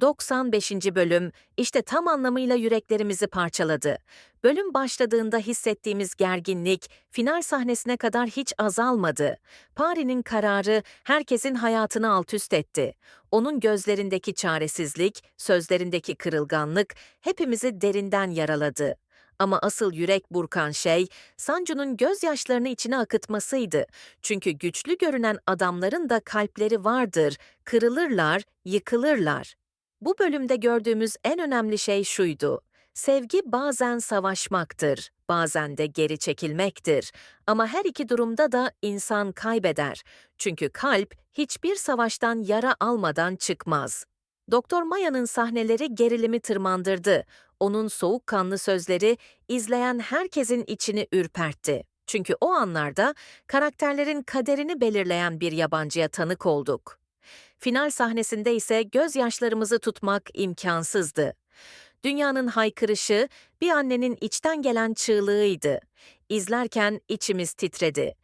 95. bölüm işte tam anlamıyla yüreklerimizi parçaladı. Bölüm başladığında hissettiğimiz gerginlik final sahnesine kadar hiç azalmadı. Pari'nin kararı herkesin hayatını alt üst etti. Onun gözlerindeki çaresizlik, sözlerindeki kırılganlık hepimizi derinden yaraladı. Ama asıl yürek burkan şey Sancu'nun gözyaşlarını içine akıtmasıydı. Çünkü güçlü görünen adamların da kalpleri vardır, kırılırlar, yıkılırlar. Bu bölümde gördüğümüz en önemli şey şuydu. Sevgi bazen savaşmaktır, bazen de geri çekilmektir. Ama her iki durumda da insan kaybeder. Çünkü kalp hiçbir savaştan yara almadan çıkmaz. Doktor Maya'nın sahneleri gerilimi tırmandırdı. Onun soğukkanlı sözleri izleyen herkesin içini ürpertti. Çünkü o anlarda karakterlerin kaderini belirleyen bir yabancıya tanık olduk. Final sahnesinde ise gözyaşlarımızı tutmak imkansızdı. Dünyanın haykırışı bir annenin içten gelen çığlığıydı. İzlerken içimiz titredi.